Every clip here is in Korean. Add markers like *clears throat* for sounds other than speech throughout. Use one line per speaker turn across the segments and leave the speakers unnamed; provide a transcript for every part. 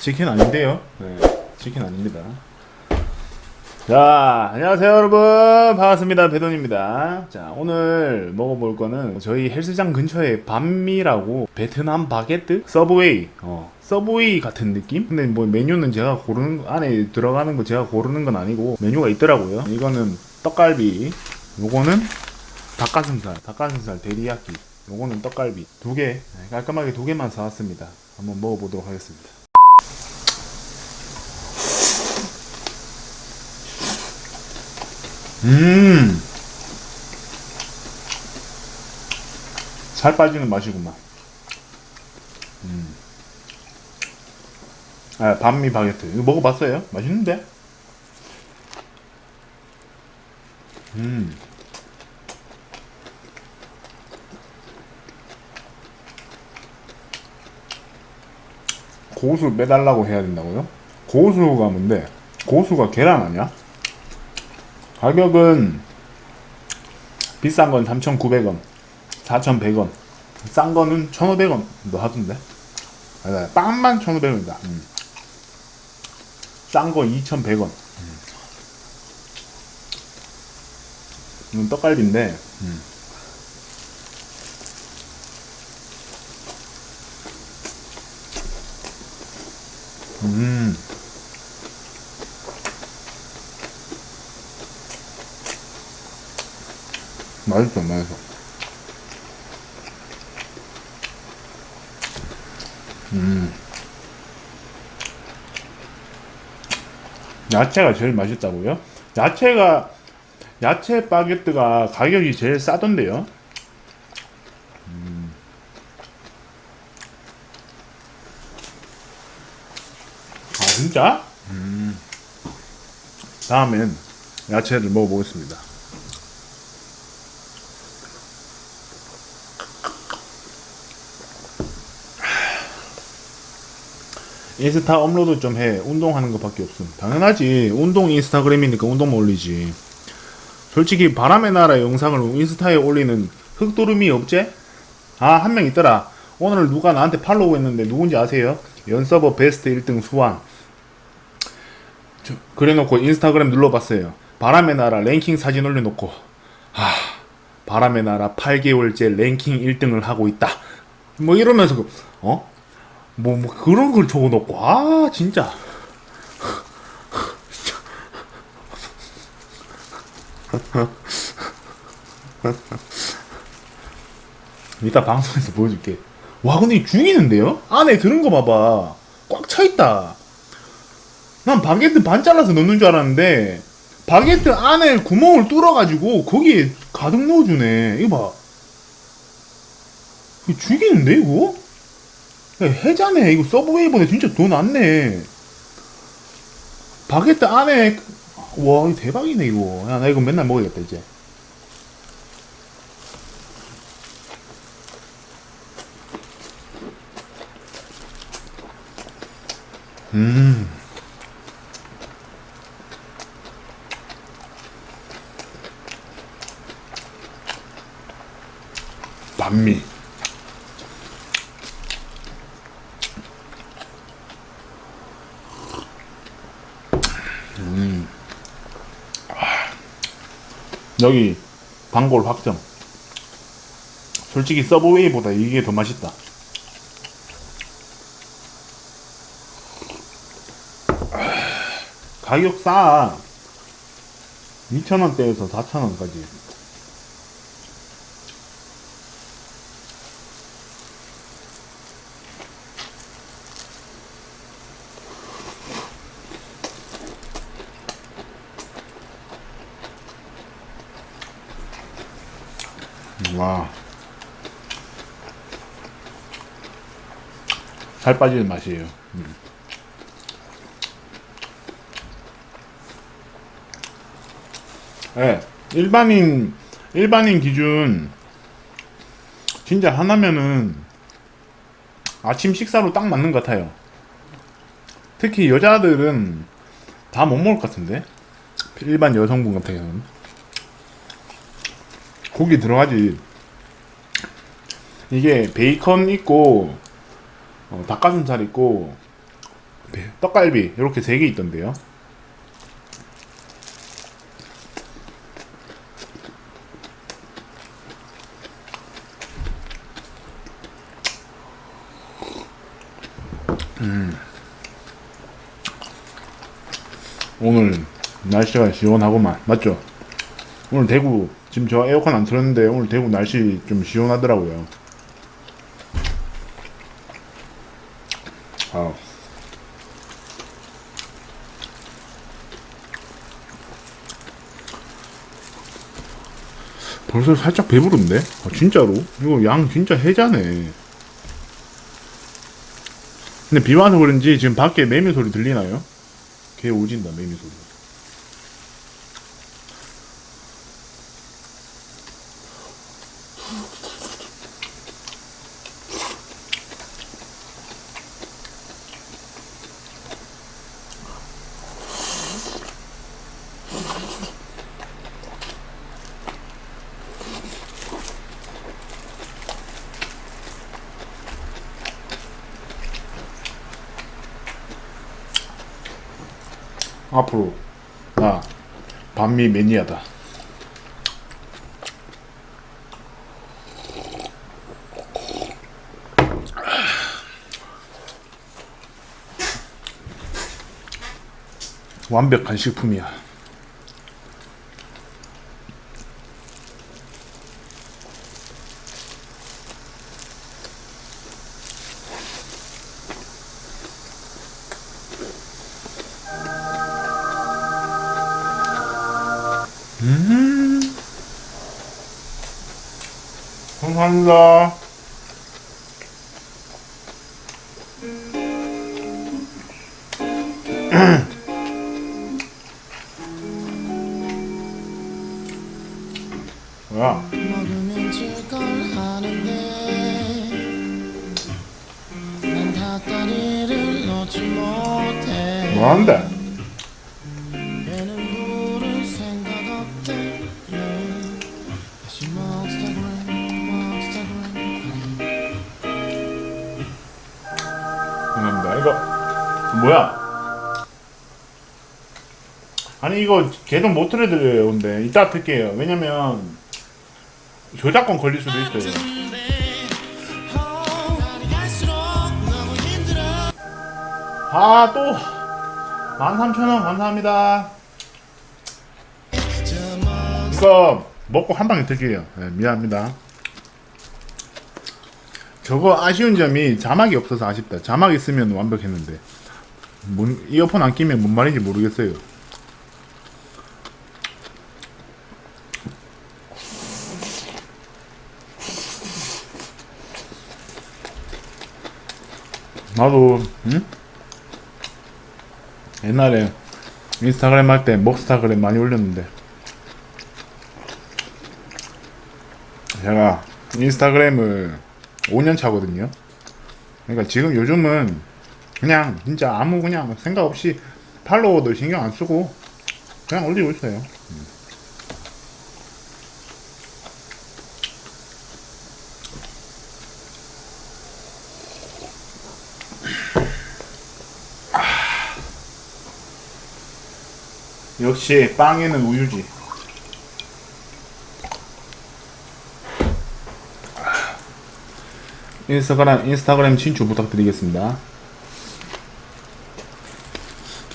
치킨 아닌데요? 네, 치킨 아닙니다. 자, 안녕하세요 여러분. 반갑습니다. 배돈입니다. 자, 오늘 먹어볼 거는 저희 헬스장 근처에 반미라고 베트남 바게트? 서브웨이. 어, 서브웨이 같은 느낌? 근데 뭐 메뉴는 제가 고르는, 거- 안에 들어가는 거 제가 고르는 건 아니고 메뉴가 있더라고요. 이거는 떡갈비. 요거는 닭가슴살, 닭가슴살 데리야끼. 요거는 떡갈비. 두 개, 네, 깔끔하게 두 개만 사왔습니다. 한번 먹어보도록 하겠습니다. 음. 살 빠지는 맛이구만. 음. 아, 반미 바게트. 이거 먹어봤어요? 맛있는데? 음. 고수 빼달라고 해야 된다고요? 고수가 뭔데? 고수가 계란 아니야? 가격은 비싼 건 3,900원, 4,100원, 싼 거는 1,500원도 하던데. 아니다, 빵만 1,500원이다. 음. 싼거 2,100원. 음. 이건 떡갈비인데. 음. 음. 맛있어, 맛있어. 음. 야채가 제일 맛있다고요? 야채가, 야채 바게트가 가격이 제일 싸던데요? 음. 아, 진짜? 음. 다음엔 야채를 먹어보겠습니다. 인스타 업로드 좀 해. 운동하는 것밖에 없음. 당연하지. 운동 인스타그램이니까 운동만 올리지. 솔직히 바람의 나라 영상을 인스타에 올리는 흑도름이 없제? 아, 한 명 있더라. 오늘 누가 나한테 팔로우 했는데 누군지 아세요? 연서버 베스트 1등 수완. 저- 그래놓고 인스타그램 눌러봤어요. 바람의 나라 랭킹 사진 올려놓고. 아, 바람의 나라 8개월째 랭킹 1등을 하고 있다. 뭐 이러면서, 그- 어? 뭐, 뭐 그런 걸 적어놓고. 아 진짜. 이따 방송에서 보여줄게. 와 근데 이 죽이는데요? 안에 들은 거 봐봐. 꽉 차있다. 난 바게트 반 잘라서 넣는 줄 알았는데 바게트 안에 구멍을 뚫어가지고 거기에 가득 넣어주네. 이거 봐. 죽이는데 이거? 야, 해자네. 이거 서브웨이보다 진짜 돈 안네. 바게트 안에 와 이거 대박이네 이거. 야 나 이거 맨날 먹어야겠다 이제. 음. 반미. 여기 단골 확정. 솔직히 서브웨이보다 이게 더 맛있다. 가격 싸. 2,000원대에서 4,000원까지. 와. 살 빠지는 맛이에요. 음. 예, 일반인, 일반인 기준, 진짜 하나면은 아침 식사로 딱 맞는 것 같아요. 특히 여자들은 다 못 먹을 것 같은데? 일반 여성분 같은 경우는. 고기 들어가지. 이게 베이컨 있고 어, 닭가슴살 있고 네, 떡갈비 이렇게 세 개 있던데요. 음. 오늘 날씨가 시원하고만 맞죠? 오늘 대구 지금 저 에어컨 안 틀었는데 오늘 대구 날씨 좀 시원하더라고요. 아. 벌써 살짝 배부른데? 아, 진짜로? 이거 양 진짜 해자네. 근데 비 와서 그런지 지금 밖에 매미 소리 들리나요? 개 오진다, 매미 소리. 앞으로 나 반미 매니아다. 완벽한 식품이야. 감사합니다. *clears throat* 뭐야?
먹으면 질걸 하는데 난 닭다리를 놓지 못해
뭐하는데? 아니 이거 계속 못 틀어드려요. 근데 이따 틀게요. 왜냐면 저작권 걸릴 수도 있어요.
어, 날이 갈수록 너무 힘들어
아또 13,000원 감사합니다. 이거 먹고 한 방에 틀게요. 네, 미안합니다. 저거 아쉬운 점이 자막이 없어서 아쉽다. 자막 있으면 완벽했는데. 뭔, 이어폰 안 끼면 뭔 말인지 모르겠어요. 나도, 응? 옛날에 인스타그램 할 때 먹스타그램 많이 올렸는데. 제가 인스타그램을 5년 차거든요. 그러니까 지금 요즘은 그냥 진짜 아무 그냥 생각 없이 팔로워도 신경 안 쓰고 그냥 올리고 있어요. 역시 빵에는 우유지. 인스타그램 인스타그램 친추 부탁드리겠습니다.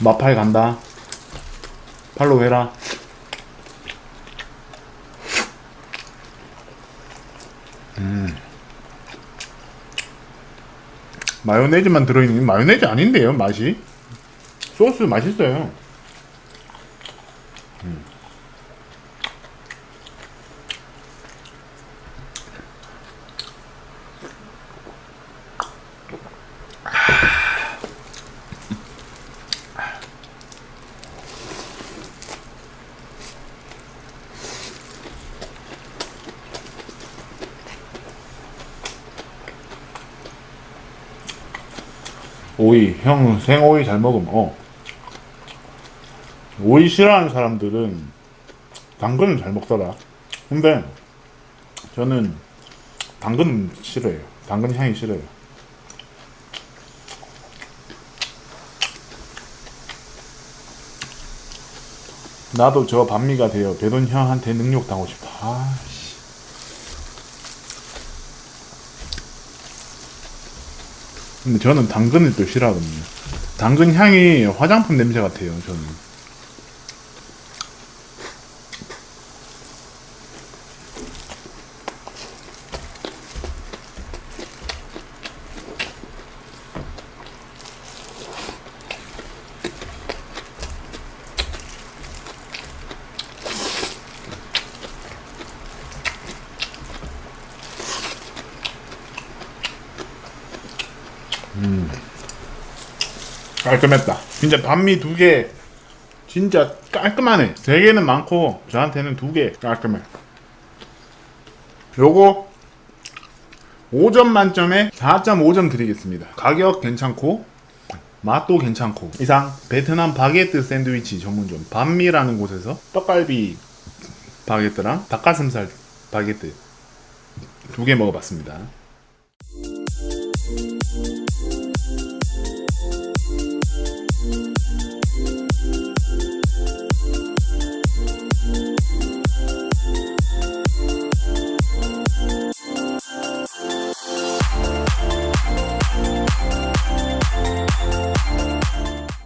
마파에 간다. 팔로우 해라. 음. 마요네즈만 들어있는 마요네즈 아닌데요 맛이 소스 맛있어요. 오이 형 생오이 잘 먹음. 어. 오이 싫어하는 사람들은 당근을 잘 먹더라. 근데 저는 당근 싫어요. 당근 향이 싫어요. 나도 저 반미가 되어 배돈 형한테 능욕 당하고 싶다 아... 근데 저는 당근을 또 싫어하거든요. 당근 향이 화장품 냄새 같아요. 저는. 깔끔했다. 진짜 반미 두 개 진짜 깔끔하네. 세 개는 많고 저한테는 두 개 깔끔해. 요거 5점 만점에 4.5점 드리겠습니다. 가격 괜찮고 맛도 괜찮고 이상 베트남 바게트 샌드위치 전문점 반미라는 곳에서 떡갈비 바게트랑 닭가슴살 바게트 두 개 먹어봤습니다. Thank you.